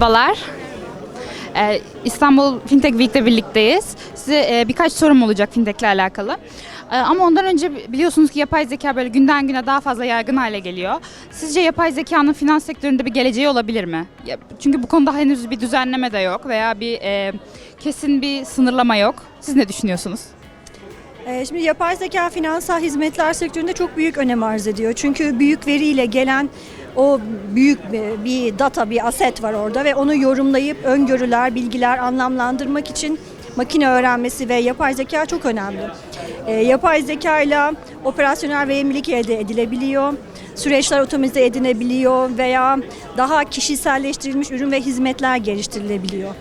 Merhabalar. Ee, İstanbul Fintech Week'te birlikteyiz. Size e, birkaç sorum olacak Fintech'le alakalı. Ee, ama ondan önce biliyorsunuz ki yapay zeka böyle günden güne daha fazla yaygın hale geliyor. Sizce yapay zekanın finans sektöründe bir geleceği olabilir mi? Ya- Çünkü bu konuda henüz bir düzenleme de yok veya bir e, kesin bir sınırlama yok. Siz ne düşünüyorsunuz? Ee, Şimdi yapay zeka finansal hizmetler sektöründe çok büyük önem arz ediyor. Çünkü büyük veriyle gelen o büyük bir- data, bir aset var orada ve onu yorumlayıp öngörüler, bilgiler anlamlandırmak için makine öğrenmesi ve yapay zeka çok önemli. Ee, yapay zeka ile operasyonel verimlilik elde edilebiliyor. Süreçler otomatize edilebiliyor veya daha kişiselleştirilmiş ürün ve hizmetler geliştirilebiliyor.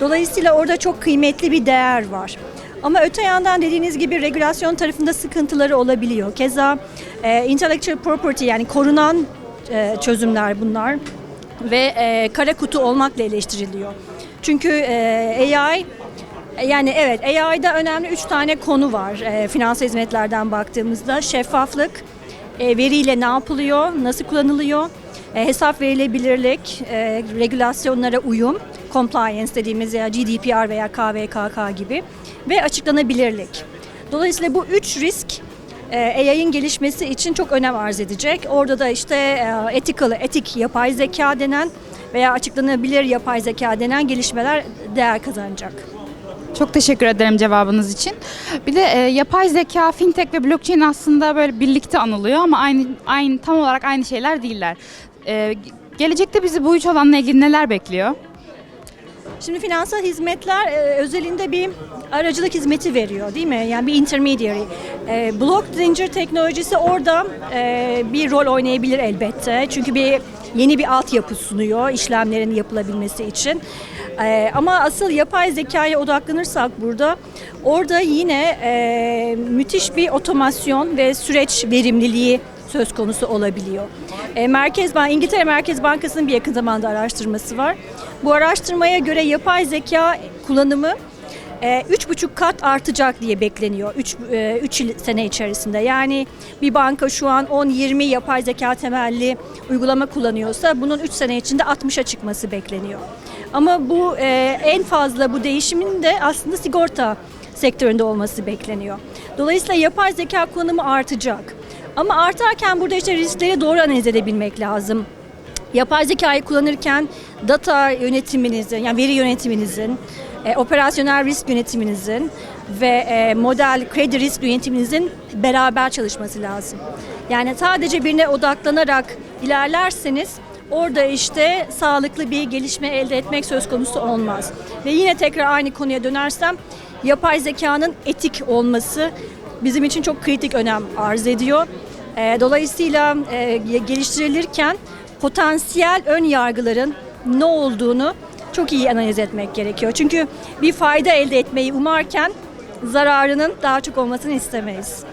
Dolayısıyla orada çok kıymetli bir değer var. Ama öte yandan dediğiniz gibi regülasyon tarafında sıkıntıları olabiliyor. Keza e, intellectual property yani korunan e, çözümler bunlar ve e, kara kutu olmakla eleştiriliyor. Çünkü e, AI yani evet AI'da önemli üç tane konu var e, finansal hizmetlerden baktığımızda. Şeffaflık, e, veriyle ne yapılıyor, nasıl kullanılıyor, e, hesap verilebilirlik, e, regülasyonlara uyum, compliance dediğimiz ya GDPR veya KVKK gibi ve açıklanabilirlik. Dolayısıyla bu üç risk e, AI'ın gelişmesi için çok önem arz edecek. Orada da işte e, ethical, etik yapay zeka denen veya açıklanabilir yapay zeka denen gelişmeler değer kazanacak. Çok teşekkür ederim cevabınız için. Bir de e, yapay zeka, fintech ve blockchain aslında böyle birlikte anılıyor ama aynı aynı tam olarak aynı şeyler değiller. E, gelecekte bizi bu üç alanla ilgili neler bekliyor? Şimdi finansal hizmetler e, özelinde bir aracılık hizmeti veriyor değil mi? Yani bir intermediary. E, blok zincir teknolojisi orada e, bir rol oynayabilir elbette. Çünkü bir yeni bir altyapı sunuyor işlemlerin yapılabilmesi için. E, ama asıl yapay zekaya odaklanırsak burada orada yine müthiş bir otomasyon ve süreç verimliliği söz konusu olabiliyor. E, Merkez Bank, İngiltere Merkez Bankası'nın bir yakın zamanda araştırması var. Bu araştırmaya göre yapay zeka kullanımı e, üç buçuk kat artacak diye bekleniyor 3 yıl sene içerisinde. Yani bir banka şu an 10-20 yapay zeka temelli uygulama kullanıyorsa bunun 3 sene içinde 60'a çıkması bekleniyor. Ama bu e, en fazla bu değişimin de aslında sigorta sektöründe olması bekleniyor. Dolayısıyla yapay zeka kullanımı artacak. Ama artarken burada işte riskleri doğru analiz edebilmek lazım. Yapay zekayı kullanırken data yönetiminizin, yani veri yönetiminizin, e, operasyonel risk yönetiminizin ve e, model kredi risk yönetiminizin beraber çalışması lazım. Yani sadece birine odaklanarak ilerlerseniz orada işte sağlıklı bir gelişme elde etmek söz konusu olmaz. Ve yine tekrar aynı konuya dönersem yapay zekanın etik olması bizim için çok kritik önem arz ediyor. E, dolayısıyla e, geliştirilirken potansiyel ön yargıların ne olduğunu çok iyi analiz etmek gerekiyor. Çünkü bir fayda elde etmeyi umarken zararının daha çok olmasını istemeyiz.